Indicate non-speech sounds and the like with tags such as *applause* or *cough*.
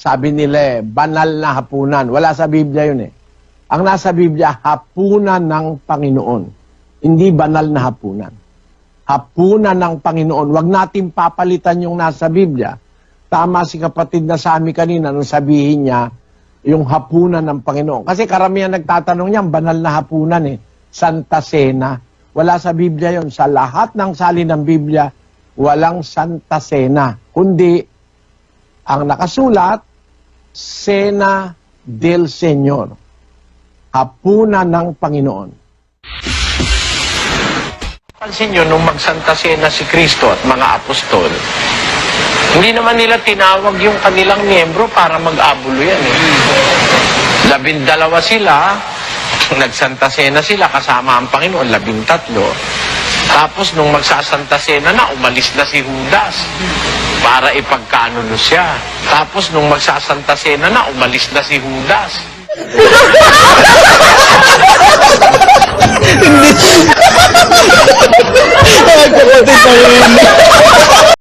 sabi nila eh, banal na hapunan. Wala sa Biblia yun eh. Ang nasa Biblia, hapunan ng Panginoon. Hindi banal na hapunan. Hapunan ng Panginoon. Huwag natin papalitan yung nasa Biblia. Tama si kapatid na sa kanina nung sabihin niya, yung hapunan ng Panginoon. Kasi karamihan nagtatanong niya, banal na hapunan eh. Santa Cena. Wala sa Biblia yon Sa lahat ng sali ng Biblia, walang Santa Cena. Kundi, ang nakasulat, Cena del Señor. Hapunan ng Panginoon. Pansin nyo, nung magsanta Cena si Kristo at mga apostol, hindi naman nila tinawag yung kanilang miyembro para mag-abulo yan eh. Labindalawa sila, *laughs* nagsanta Cena sila kasama ang Panginoon, labintatlo. Tapos nung magsasanta Cena na, umalis na si Judas para ipagkanuno siya. Tapos nung magsasanta Cena na, umalis na si Judas. Ay, kapatid na yun.